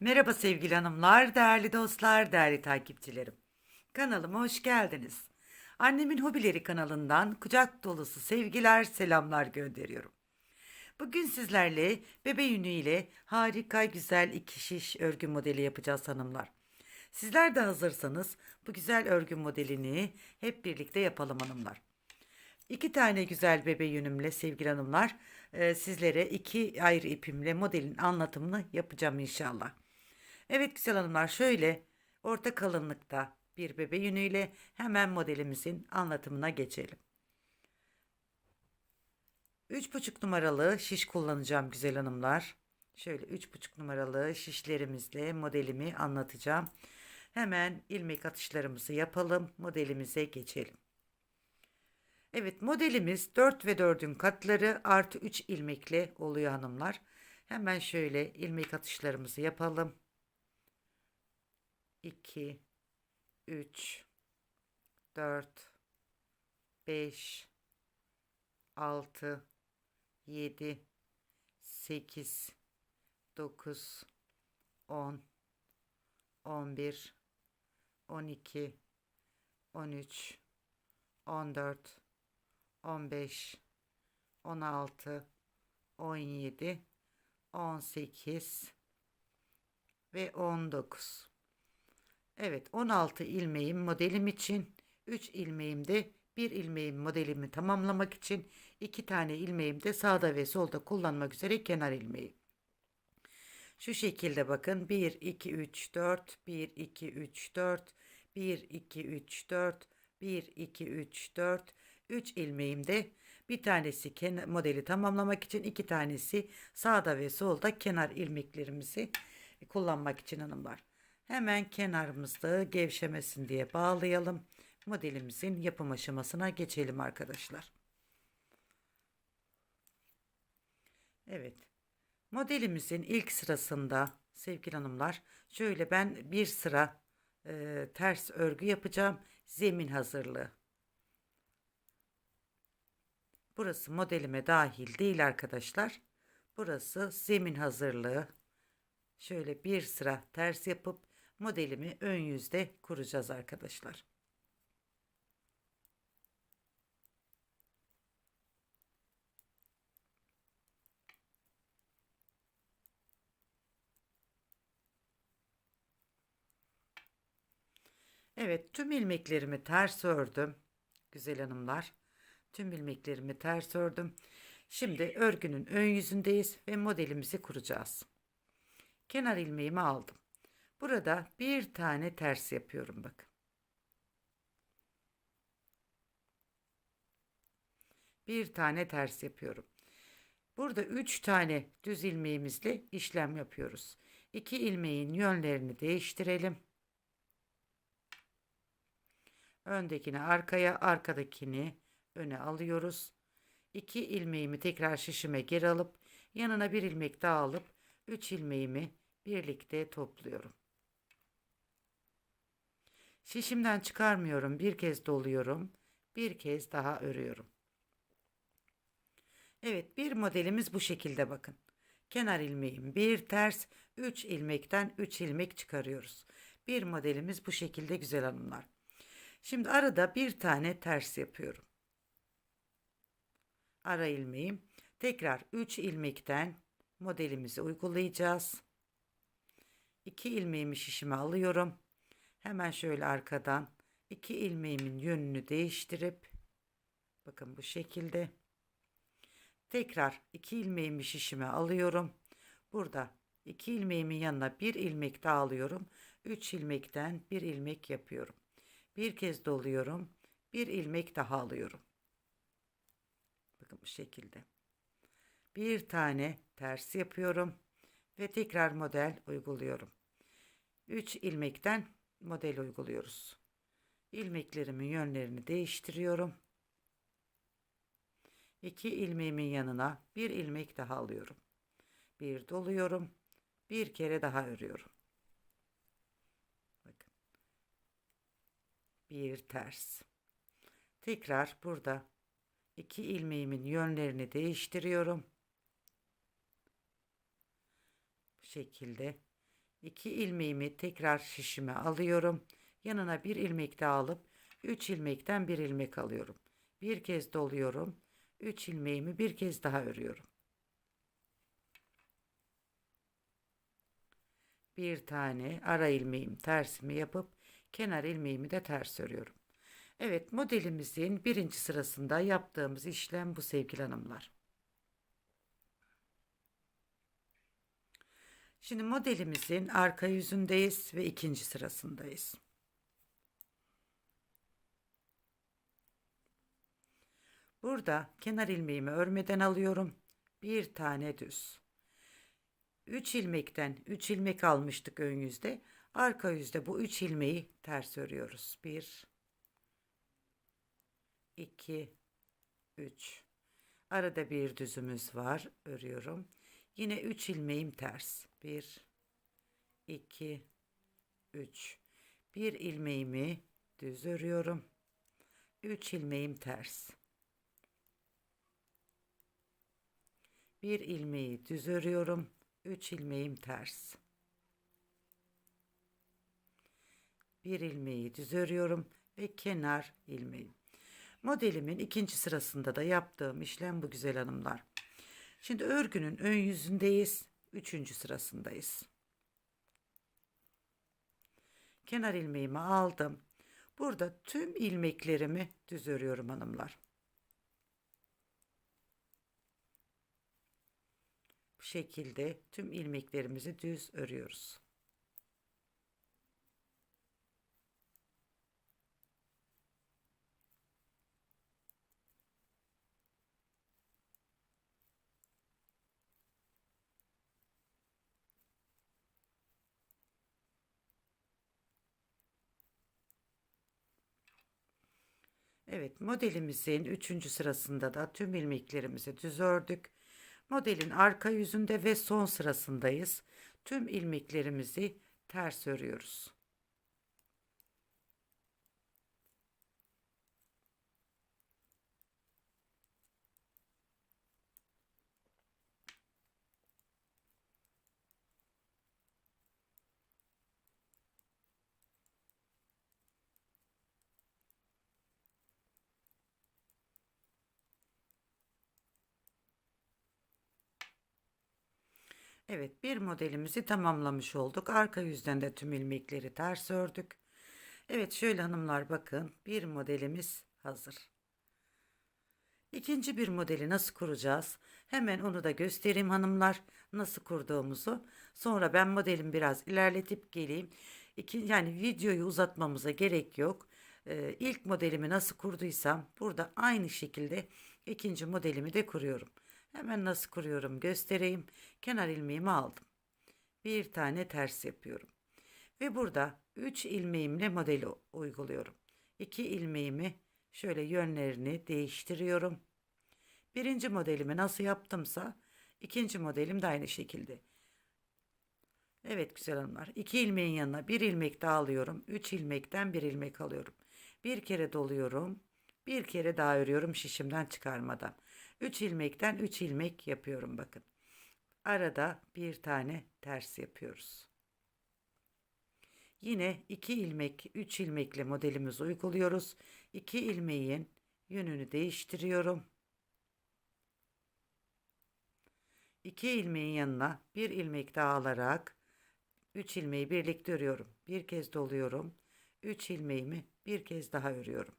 Merhaba sevgili hanımlar, değerli dostlar, değerli takipçilerim. Kanalıma hoş geldiniz. Annemin Hobileri kanalından kucak dolusu sevgiler, selamlar gönderiyorum. Bugün sizlerle bebe yünü ile harika güzel iki şiş örgü modeli yapacağız hanımlar. Sizler de hazırsanız bu güzel örgü modelini hep birlikte yapalım hanımlar. İki tane güzel bebe yünümle sevgili hanımlar e, sizlere iki ayrı ipimle modelin anlatımını yapacağım inşallah. Evet güzel hanımlar şöyle orta kalınlıkta bir bebe yünüyle hemen modelimizin anlatımına geçelim. 3,5 numaralı şiş kullanacağım güzel hanımlar. Şöyle 3,5 numaralı şişlerimizle modelimi anlatacağım. Hemen ilmek atışlarımızı yapalım. Modelimize geçelim. Evet modelimiz 4 ve 4'ün katları artı 3 ilmekle oluyor hanımlar. Hemen şöyle ilmek atışlarımızı yapalım. 2 3 4 5 6 7 8 9 10 11 12 13 14 15 16 17 18 ve 19 Evet 16 ilmeğim modelim için 3 ilmeğim de bir ilmeğim modelimi tamamlamak için 2 tane ilmeğim de sağda ve solda kullanmak üzere kenar ilmeği. Şu şekilde bakın 1 2 3 4 1 2 3 4 1 2 3 4 1 2 3 4 3 ilmeğimde bir tanesi modeli tamamlamak için iki tanesi sağda ve solda kenar ilmeklerimizi kullanmak için hanımlar. Hemen kenarımızda gevşemesin diye bağlayalım. Modelimizin yapım aşamasına geçelim arkadaşlar. Evet. Modelimizin ilk sırasında sevgili hanımlar şöyle ben bir sıra e, ters örgü yapacağım. Zemin hazırlığı. Burası modelime dahil değil arkadaşlar. Burası zemin hazırlığı. Şöyle bir sıra ters yapıp modelimi ön yüzde kuracağız arkadaşlar. Evet tüm ilmeklerimi ters ördüm. Güzel hanımlar. Tüm ilmeklerimi ters ördüm. Şimdi örgünün ön yüzündeyiz ve modelimizi kuracağız. Kenar ilmeğimi aldım. Burada bir tane ters yapıyorum bakın. Bir tane ters yapıyorum. Burada üç tane düz ilmeğimizle işlem yapıyoruz. İki ilmeğin yönlerini değiştirelim. Öndekini arkaya, arkadakini öne alıyoruz. İki ilmeğimi tekrar şişime geri alıp yanına bir ilmek daha alıp üç ilmeğimi birlikte topluyorum. Şişimden çıkarmıyorum. Bir kez doluyorum. Bir kez daha örüyorum. Evet bir modelimiz bu şekilde bakın. Kenar ilmeğim bir ters 3 ilmekten 3 ilmek çıkarıyoruz. Bir modelimiz bu şekilde güzel hanımlar. Şimdi arada bir tane ters yapıyorum. Ara ilmeğim. Tekrar 3 ilmekten modelimizi uygulayacağız. 2 ilmeğimi şişime alıyorum. Hemen şöyle arkadan 2 ilmeğimin yönünü değiştirip bakın bu şekilde tekrar 2 ilmeğimi şişime alıyorum. Burada 2 ilmeğimin yanına bir ilmek daha alıyorum. 3 ilmekten bir ilmek yapıyorum. Bir kez doluyorum. Bir ilmek daha alıyorum. Bakın bu şekilde. Bir tane ters yapıyorum ve tekrar model uyguluyorum. 3 ilmekten model uyguluyoruz. İlmeklerimin yönlerini değiştiriyorum. 2 ilmeğimin yanına bir ilmek daha alıyorum. Bir doluyorum. Bir kere daha örüyorum. Bakın. Bir ters. Tekrar burada iki ilmeğimin yönlerini değiştiriyorum. Bu şekilde 2 ilmeğimi tekrar şişime alıyorum. Yanına bir ilmek daha alıp 3 ilmekten bir ilmek alıyorum. Bir kez doluyorum. 3 ilmeğimi bir kez daha örüyorum. Bir tane ara ilmeğim tersimi yapıp kenar ilmeğimi de ters örüyorum. Evet modelimizin birinci sırasında yaptığımız işlem bu sevgili hanımlar. Şimdi modelimizin arka yüzündeyiz ve ikinci sırasındayız. Burada kenar ilmeğimi örmeden alıyorum. Bir tane düz. 3 ilmekten 3 ilmek almıştık ön yüzde. Arka yüzde bu 3 ilmeği ters örüyoruz. 1 2 3 Arada bir düzümüz var. Örüyorum. Yine 3 ilmeğim ters. 1 2 3 Bir ilmeğimi düz örüyorum. 3 ilmeğim ters. Bir ilmeği düz örüyorum. 3 ilmeğim ters. Bir ilmeği düz örüyorum ve kenar ilmeğim. Modelimin ikinci sırasında da yaptığım işlem bu güzel hanımlar. Şimdi örgünün ön yüzündeyiz. Üçüncü sırasındayız. Kenar ilmeğimi aldım. Burada tüm ilmeklerimi düz örüyorum hanımlar. Bu şekilde tüm ilmeklerimizi düz örüyoruz. Evet modelimizin üçüncü sırasında da tüm ilmeklerimizi düz ördük. Modelin arka yüzünde ve son sırasındayız. Tüm ilmeklerimizi ters örüyoruz. Evet bir modelimizi tamamlamış olduk. Arka yüzden de tüm ilmekleri ters ördük. Evet şöyle hanımlar bakın bir modelimiz hazır. İkinci bir modeli nasıl kuracağız? Hemen onu da göstereyim hanımlar nasıl kurduğumuzu. Sonra ben modelimi biraz ilerletip geleyim. İki, yani videoyu uzatmamıza gerek yok. Ee, ilk modelimi nasıl kurduysam burada aynı şekilde ikinci modelimi de kuruyorum. Hemen nasıl kuruyorum göstereyim. Kenar ilmeğimi aldım. Bir tane ters yapıyorum. Ve burada 3 ilmeğimle modeli uyguluyorum. 2 ilmeğimi şöyle yönlerini değiştiriyorum. Birinci modelimi nasıl yaptımsa ikinci modelim de aynı şekilde. Evet güzel hanımlar. 2 ilmeğin yanına bir ilmek daha alıyorum. 3 ilmekten bir ilmek alıyorum. Bir kere doluyorum. Bir kere daha örüyorum şişimden çıkarmadan. 3 ilmekten 3 ilmek yapıyorum bakın. Arada bir tane ters yapıyoruz. Yine 2 ilmek 3 ilmekle modelimizi uyguluyoruz. 2 ilmeğin yönünü değiştiriyorum. 2 ilmeğin yanına bir ilmek daha alarak 3 ilmeği birlikte örüyorum. Bir kez doluyorum. 3 ilmeğimi bir kez daha örüyorum.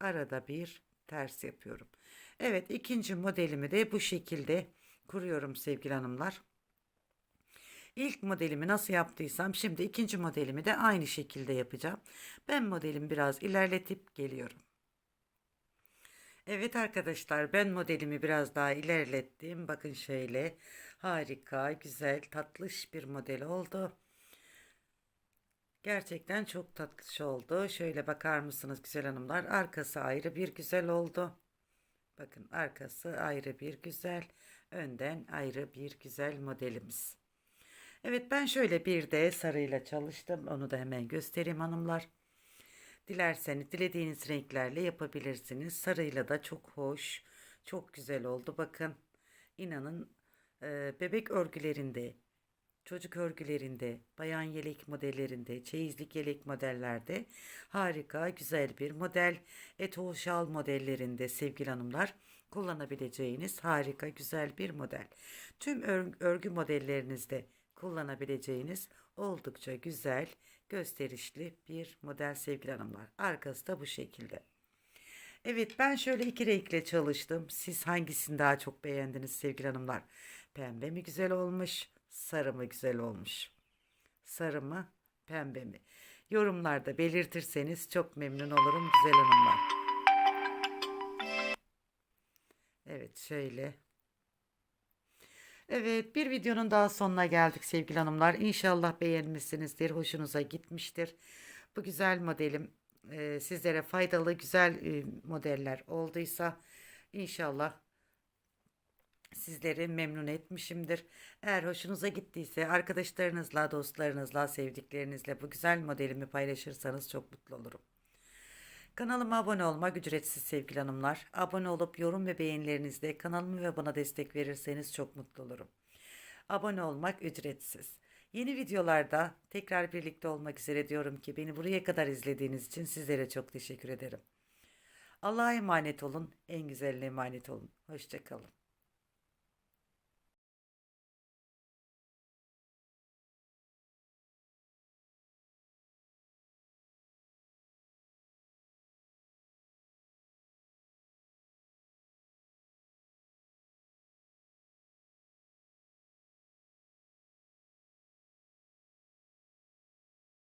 Arada bir ters yapıyorum. Evet ikinci modelimi de bu şekilde kuruyorum sevgili hanımlar. İlk modelimi nasıl yaptıysam şimdi ikinci modelimi de aynı şekilde yapacağım. Ben modelimi biraz ilerletip geliyorum. Evet arkadaşlar ben modelimi biraz daha ilerlettim. Bakın şöyle harika, güzel, tatlış bir model oldu. Gerçekten çok tatlış oldu. Şöyle bakar mısınız güzel hanımlar? Arkası ayrı bir güzel oldu. Bakın arkası ayrı bir güzel, önden ayrı bir güzel modelimiz. Evet ben şöyle bir de sarıyla çalıştım. Onu da hemen göstereyim hanımlar. Dilerseniz dilediğiniz renklerle yapabilirsiniz. Sarıyla da çok hoş, çok güzel oldu. Bakın inanın e, bebek örgülerinde çocuk örgülerinde, bayan yelek modellerinde, çeyizlik yelek modellerde harika, güzel bir model. Eto şal modellerinde sevgili hanımlar kullanabileceğiniz harika, güzel bir model. Tüm ör- örgü modellerinizde kullanabileceğiniz oldukça güzel, gösterişli bir model sevgili hanımlar. Arkası da bu şekilde. Evet ben şöyle iki renkle çalıştım. Siz hangisini daha çok beğendiniz sevgili hanımlar? Pembe mi güzel olmuş, sarı mı güzel olmuş? Sarı mı, pembe mi? Yorumlarda belirtirseniz çok memnun olurum güzel hanımlar. Evet şöyle. Evet bir videonun daha sonuna geldik sevgili hanımlar. İnşallah beğenmişsinizdir, hoşunuza gitmiştir. Bu güzel modelim e, sizlere faydalı güzel e, modeller olduysa inşallah sizleri memnun etmişimdir. Eğer hoşunuza gittiyse arkadaşlarınızla, dostlarınızla, sevdiklerinizle bu güzel modelimi paylaşırsanız çok mutlu olurum. Kanalıma abone olmak ücretsiz sevgili hanımlar. Abone olup yorum ve beğenilerinizle kanalımı ve bana destek verirseniz çok mutlu olurum. Abone olmak ücretsiz. Yeni videolarda tekrar birlikte olmak üzere diyorum ki beni buraya kadar izlediğiniz için sizlere çok teşekkür ederim. Allah'a emanet olun, en güzeline emanet olun. Hoşçakalın.